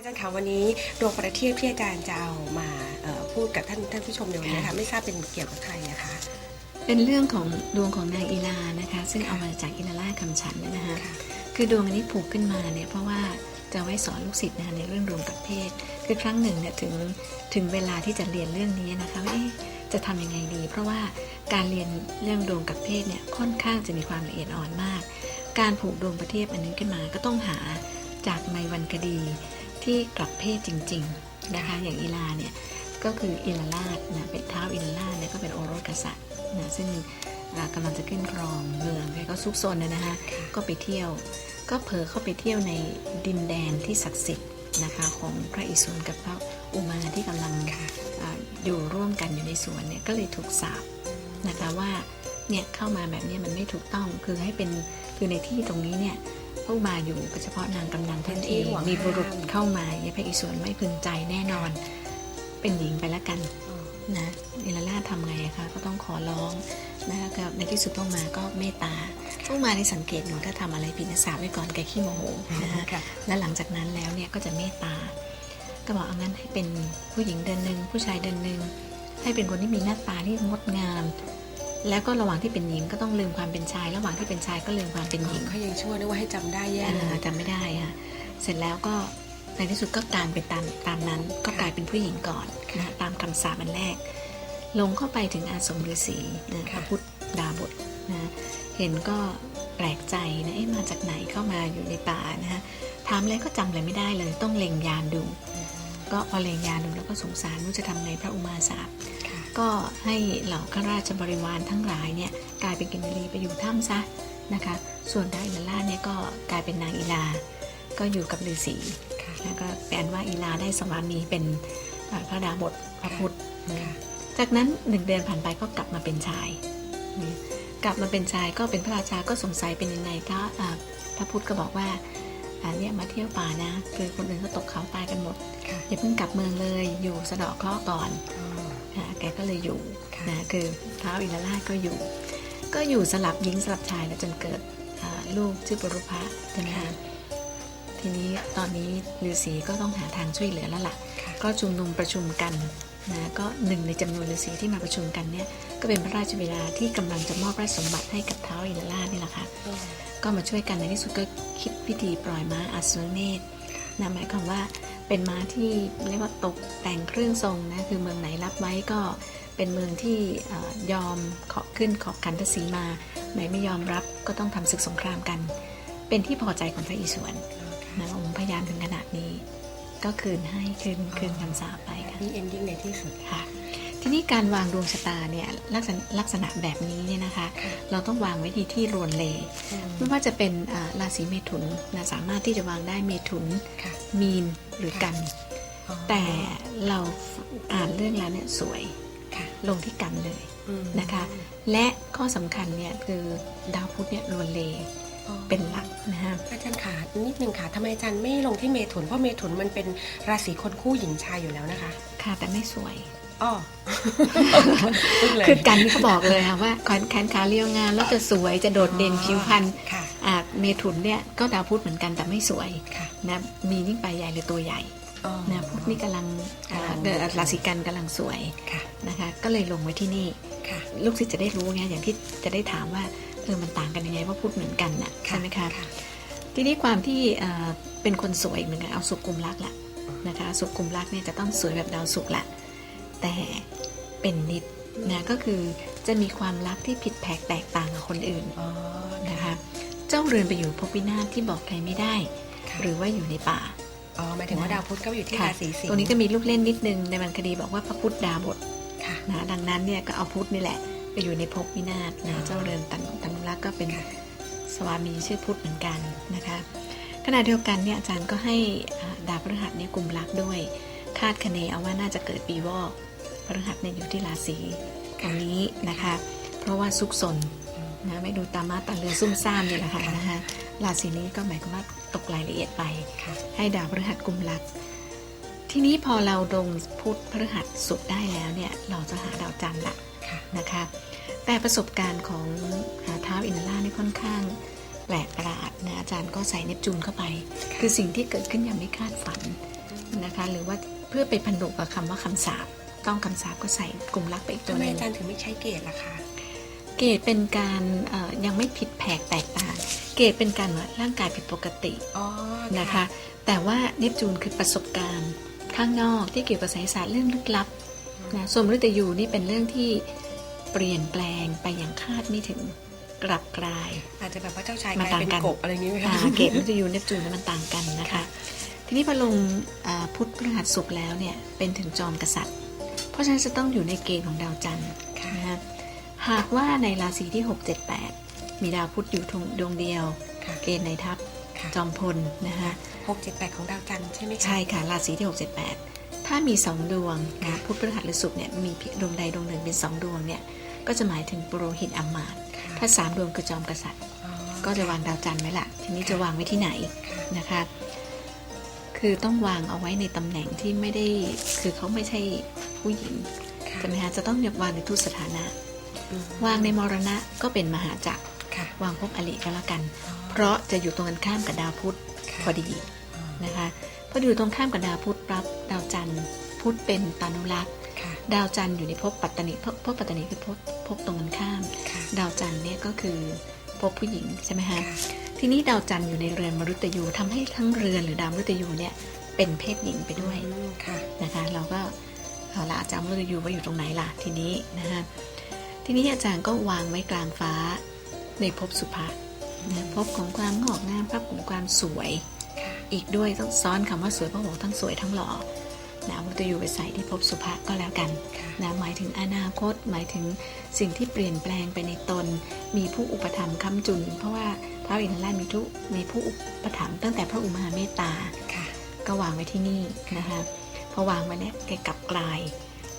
อาจารย์คะวันนี้ดวงประทีปที่อาจารย์จะเอามาเอ่อพูดกับท่านท่านผู้ชมในวันนี้ค่ะไม่ทราบเป็นเกี่ยวกับใครนะคะ เป็นเรื่องของดวงของนางอีลานะคะ ซึ่งเอามาจากอินาล่าคำฉันนะคะค่ะคือดวงอันนี้ผูกขึ้นมาเนี่ยเพราะว่าจะไว้สอนลูกศิษย์นะคะในเรื่องรวมกับเพศ คือครั้งหนึ่งเนี่ยถึงถึงเวลาที่จะเรียนเรื่องนี้นะคะว่าเอ๊ะจะทำยังไงดี เพราะว่าการเรียนเรื่องดวงกับเพศเนี่ยค่อนข้างจะมีความละเอียดอ่อนมาก การผูกดวงประเทศอันนี้ขึ้นมาก็ต้องหาจากในวรรณคดี ที่กลับเพศจริง ๆนะคะ อย่างอีลาเนี่ยก็คืออิลาราชนะเป็นเท้าอิลาราชเนี่ยก็เป็นโอรสกษัตริย์นะซึ่งอ่ากำลังจะขึ้นครองเมืองแกก็ซุกซนนะนะคะก็ไปเที่ยวก็เผลอเข้าไปเที่ยวในดินแดนที่ศักดิ์สิทธิ์นะคะของพระอิศวรกับพระอุมาที่กำลังอ่าอยู่ร่วมกันอยู่ในสวนเนี่ยก็เลยถูกสาปนะคะว่าเนี่ยเข้ามาแบบเนี้ยมันไม่ถูกต้องคือให้เป็นคือในที่ตรงนี้เนี่ย พระอุมาอยู่ก็เฉพาะนางกำนันท่านเองเป็นที่ห่วงมีบุรุษห้ามเข้ามาเนี่ยพระอิศวรไม่พึงใจแน่นอน เป็นหญิงไปแล้วกันอ๋อนะนิลลาทำไงอะคะก็ต้องขอร้องนะคะก็ในที่สุดต้องมาก็เมตตาต้องมาในสังเกตหนูถ้าทำอะไรผิดนะสาบไว้ก่อนแกขี้โมโหนะคะค่ะแล้วหลังจากนั้นแล้วเนี่ยก็จะเมตตา ก็บอกเอางั้นให้เป็นผู้หญิงเดือนหนึ่งผู้ชายเดือนหนึ่งให้เป็นคนที่มีหน้าตาที่งดงาม แล้วก็ระหว่างที่เป็นหญิงก็ต้องลืมความเป็นชาย ระหว่างที่เป็นชายก็ลืมความเป็นหญิงเขายังชั่วนึกว่าให้จำได้แย่เลอ่ายจำไม่ได้ค่ะเสร็จแล้วก็ในที่สุดก็กลารเป็นตามตามนั้น ก็กลายเป็นผู้หญิงก่อนนะตามคำสาปอันแรก ลงเข้าไปถึงอาสมฤาษีนะพระพุทธดาบทนะเห็นก็แปลกใจนะเอ๊ะมาจากไหนเข้ามาอยู่ในป่านะฮะถามอะไรก็จำอะไรไม่ได้เลย ต้องเล็งยานดู ก็พอเล็งยานดูแล้วก็สงสารว่าจะทำไงพระอุมาสาปค่ะ ก็ให้เหล่าข้าราชบริวารทั้งหลายเนี่ยกลายเป็นกินรีไปอยู่ถ้ำซะนะคะ ส่วนดาอิลาล่าเนี่ยก็กลายเป็นนางอีลา ก็อยู่กับฤาษีค่ะแล้วก็แปลว่าอีลาได้สวามีเป็นอ่าพระดาบทพระพุทธนะค่ะจากนั้นหนึ่งเดือนผ่านไปก็กลับมาเป็นชายนี่กลับมาเป็นชายก็เป็นพระราชาก็สงสัยเป็นยังไงก็อ่าพระพุทธก็บอกว่าอ่าเนี่ยมาเที่ยวป่านะ คือคนอื่นก็ตกเขาตายกันหมดค่ะอย่าเพิ่งกลับเมืองเลยอยู่สะเดาะเคราะห์ก่อนอ๋ ออ่าแกก็เลยอยู่ค่ะนะคือเท้าวอินทราชก็อยู่ ก็อยู่สลับหญิงสลับชายแล้วจนเกิดอ่าลูกชื่อปรุภะใช่ไหมคะทีนี้ตอนนี้ฤาษีก็ต้องหาทางช่วยเหลือแล้วล่ะค่ะก็ชุมนุมประชุมกันนะก็หนึ่งในจำนวนฤาษีที่มาประชุมกันเนี่ยก็เป็นพระราชบิดาที่กำลังจะมอบราชสมบัติให้กับเท้าวอินทราชนี่แหละค่ะอ๋อก็มาช่วยกันในที่สุดก็คิดพิธีปล่อยม้าอัศวเนตรนะหมายความว่า เป็นม้าที่เรียกว่าตกแต่งเครื่องทรงนะคือเมืองไหนรับไว้ก็เป็นเมืองที่เออยอมขอขึ้นขอบขันทศีมาไหนไม่ยอมรับก็ต้องทำศึกสงครามกัน เป็นที่พอใจของพระอิศวรค่ะนะองค์พยายามถึงขนาดนี้ ก็คืนให้คืนคืนคำสาปไปค่ะนี่เอนดิ้งในที่สุดค่ะ ทีนี้การวางดวงชะตาเนี่ยลักษณะลักษณะแบบนี้เนี่ยนะคะค่ะเราต้องวางไว้ที่ที่รวนเลอืมไม่ว่าจะเป็นอ่าราศีเมถุนนะสามารถที่จะวางได้เมถุนค่ะมีนหรือกันอ๋อแต่เราอ่านเรื่องแล้วเนี่ยสวยค่ะลงที่กันเลยอืมนะคะ และข้อสำคัญเนี่ยคือดาวพุธเนี่ยรวนเลอ๋อเป็นหลักนะคะอาจารย์ขานิดนึงค่ะทำไมอาจารย์ไม่ลงที่เมถุนเพราะเมถุนมันเป็นราศีคนคู่หญิงชายอยู่แล้วนะคะ ค่ะแต่ไม่สวย อ๋อพึ่งเลย คือกันนี่เขาบอกเลยค่ะว่าแขนขาเรียวงามแล้วจะสวยจะโดดเด่นผิวพรรณค่ะ อ่าเมถุนเนี่ยก็ดาวพุธเหมือนกันแต่ไม่สวยค่ะนะมียิ่งไปใหญ่หรือตัวใหญ่อ๋อ นะพุธนี่กำลังอ่ากำลังเกิดราศีกันกำลังสวยค่ะนะคะ ก็เลยลงไว้ที่นี่ ค่ะ ลูกศิษย์จะได้รู้ไงอย่างที่จะได้ถามว่าเออมันต่างกันยังไงว่าพุธเหมือนกันน่ะใช่ไหมคะ ค่ะ ทีนี้ความที่เอ่อเป็นคนสวยเหมือนกันเอาสุกุมลักษณ์ละนะคะสุกุมลักษณ์เนี่ยจะต้องสวยแบบดาวศุกร์ละ แต่เป็นนิดนะก็คือจะมีความรักที่ผิดแผกแตกต่างกับคนอื่นอ๋อนะคะเจ้าเรือนไปอยู่ภพวินาศที่บอกใครไม่ได้ค่ะหรือว่าอยู่ในป่าอ๋อหมายถึงว่าดาวพุธก็อยู่ที่ค่ะราศีสิงตรงนี้ก็มีลูกเล่นนิดนึงในวรรณคดีบอกว่าพระพุทธดาบทค่ะนะดังนั้นเนี่ยก็เอาพุทธนี่แหละ ไปอยู่ในภพวินาศอ๋นะอเจ้าเรือนตันตันุรักษ์ก็เป็นค่ะสวามีชื่อพุทธเหมือนกันนะคะขณะเดียวกันเนี่ยอาจารย์ก็ให้อ่าดาวพฤหัสเนี่ยกลุ่มรักด้วย คาดคะเนเอาว่าน่าจะเกิดปีวอก พฤหัสเนี่ยอยู่ที่ราศีตรงนี้นะคะ เพราะว่าซุกซนนะไม่ดูตามาตาเรือซุ่มซ่ามนี่แหละค่ะนะคะราศีนี้ก็หมายความว่าตกรายละเอียดไปค่ะให้ดาวพฤหัสกุมรัก ทีนี้พอเราลงพุธพฤหัสสุกร์ได้แล้วเนี่ยเราจะหาดาวจันทร์ละค่ะนะคะ แต่ประสบการณ์ของอ่าท้าวอินทรานี่ค่อนข้างแปลกประหลาดนะอาจารย์ก็ใส่เนปจูนเข้าไป คือสิ่งที่เกิดขึ้นอย่างไม่คาดฝันนะคะ หรือว่าเพื่อไปพันธุกับคำว่าคำสาป ต้องคำสาปก็ใส่กลุ่มรักไปอีกตัทำวไมหนึงอาจารย์ถึงไม่ใช้เกตล่ะคะ เกรดเป็นการเอ่อยังไม่ผิดแผกแตกต่าง เกรดเป็นการว่าร่างกายผิดปกติอ๋อนะคะ แต่ว่าเนปจูนคือประสบการณ์ข้างนอกที่เกี่ยวกับไสยศาสตร์เรื่องลึกลับนะส่วนมฤตยูนี่เป็นเรื่องที่เปลี่ยนแปลงไปอย่างคาดไม่ถึงกลับกลาย อาจจะแบบว่าเจ้าชายกมาลายต่างเป็นกันกบอะไรอย่างนี้ไหมคะ อ่าเกรดมฤตยูเนปจูนนั้นมันต่างกันนะคะ ทีนี้พอลงอ่าพุธพฤหัสศุกร์แล้วเนี่ยเป็นถึงจอมกษัตริย์ เพราะฉะนั้นจะต้องอยู่ในเกณฑ์ของดาวจันทร์ค่ะนะฮะหากว่าในราศีที่ 6 7 8 มีดาวพุธอยู่ดวงเดียวค่ะเกณฑ์ในทัพค่ะจอมพลนะคะหกเจ็ดแปดของดาวจันทร์ใช่ไหมคะใช่ค่ะราศีที่6 7 8ถ้ามี2ดวงนะพุธพฤหัสหรือศุกร์เนี่ยมีเพียงดวงใดดวงหนึ่งเป็น2ดวงเนี่ยก็จะหมายถึงปุโรหิตอำมาตย์ค่ะถ้า3ดวงคือจอมกษัตริย์อ๋อก็จะวางดาวจันทร์ไว้ละทีนี้จะวางไว้ที่ไหนค่ะนะคะ คือต้องวางเอาไว้ในตำแหน่งที่ไม่ได้ คือเขาไม่ใช่ผู้หญิงค่ะใช่ไหมคะจะต้องวางในทุสถานะอืมวางในมรณะก็เป็นมหาจักรค่ะวางพบอลิก็แล้วกันอ๋อเพราะจะอยู่ตรงกันข้ามกับดาวพุธค่ะพอดีอ๋อนะคะพออยู่ตรงข้ามกับดาวพุธปั๊บดาวจันทร์พุธเป็นตานุรักษ์ค่ะดาวจันทร์อยู่ในภพปัตตนิภพภพปัตตนิคือภพภพตรงกันข้ามค่ะดาวจันทร์เนี่ยก็คือภพผู้หญิงใช่ไหมคะค่ะ ทีนี้ดาวจันทร์อยู่ในเรือนมฤตยูทำให้ทั้งเรือนหรือดาวมฤตยูเนี่ยเป็นเพศหญิงไปด้วยอืมค่ะนะคะ เราก็เอาละอาจารย์มฤตยูว่าอยู่ตรงไหนล่ะทีนี้นะคะทีนี้อาจารย์ก็วางไว้กลางฟ้าในภพสุภะนะภพของความงอกงามภพของความสวยค่ะอีกด้วยต้องซ้อนคำว่าสวยเพราะโหทั้งสวยทั้งหล่อนะมฤตยูไปใส่ที่ภพสุภะก็แล้วกันค่ะนะหมายถึงอนาคตหมายถึงสิ่งที่เปลี่ยนแปลงไปในตน มีผู้อุปถัมภ์ค้ำจุน เพราะว่า พระอินทร์ราชมีทุมีผู้อุปถัมภ์ตั้งแต่พระอุมาเมตตาค่ะ ก็วางไว้ที่นี่นะคะพอวางไว้เนี่ยแกกลับกลาย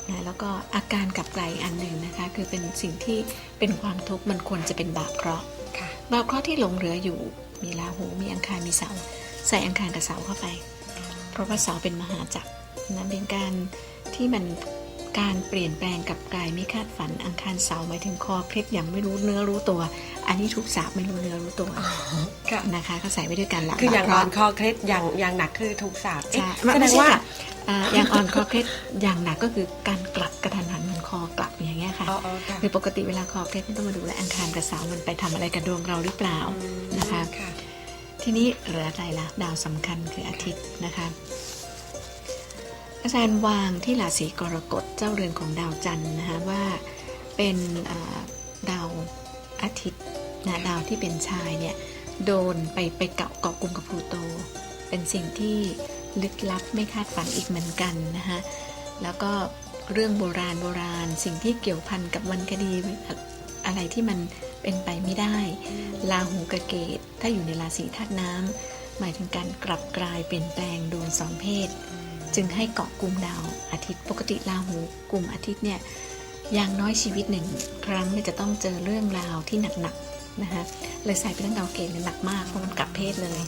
นะแล้วก็อาการกลับกลายอีกอันหนึ่งนะคะ คือเป็นสิ่งที่เป็นความทุกข์มันควรจะเป็นบาปเคราะห์ค่ะบาปเคราะห์ที่หลงเหลืออยู่ มีราหูมีอังคารมีเสาร์ใส่อังคารกับเสาร์เข้าไป เพราะว่าเสาร์เป็นมหาจักรนั้นเป็นการที่มัน การเปลี่ยนแปลงกลับกลายไม่คาดฝันอังคารเสาร์หมายถึงคอเคล็ดอย่างไม่รู้เนื้อรู้ตัว อันนี้ทุกสาบไม่รู้เนื้อรู้ตัวค่ะนะคะก็ใส่ไว้ด้วยกันหลัคืออย่างบาปอ่เคราะห์อนคอเคล็ดอย่างอย่างหนักคือถูกสาบเอ๊ะใช่แสดไม่งใช่ว่าค่ะอ่าอย่างอ่อนคอเคล็ดอย่างหนักก็คือการกลับกระทันหันเหมือนคอกลับอย่างเงี้ยค่ะอ๋ออ๋อค่ะคือปกติเวลาคอเคล็ดไม่ต้องมาดูแลวอังคารกับเสาร์มันไปทำอะไรกับดวงเราหรือเปล่าอืมนะคะค่ะทีนี้เหลืออะไรล่ะดาวสำคัญคืออาทิตย์นะคะ อาจารย์วางที่ราศีกรกฎเจ้าเรือนของดาวจันทร์นะคะว่าเป็นดาวอาทิตย์นะดาวที่เป็นชายเนี่ยโดนไปไปเกาะเกาะกลุ่มกับพลูโต เป็นสิ่งที่ลึกลับไม่คาดฝันอีกเหมือนกันนะคะแล้วก็เรื่องโบราณโบราณ สิ่งที่เกี่ยวพันกับวันคดีอะไรที่มันเป็นไปไม่ได้ราหูกับเกตถ้าอยู่ในราศีธาตุน้ำหมายถึงการกลับกลายเปลี่ยนแปลงดวงสองเพศ จึงให้เกาะกลุ่มดาวอาทิตย์ปกติราหูกลุ่มอาทิตย์เนี่ยอย่างน้อยชีวิตหนึ่งครั้งเนี่ยจะต้องเจอเรื่องราวที่หนักๆนะคะเลยใส่ไปทั้งดาวเกตเนี่ยหนักมากเพราะมันกลับเพศเลย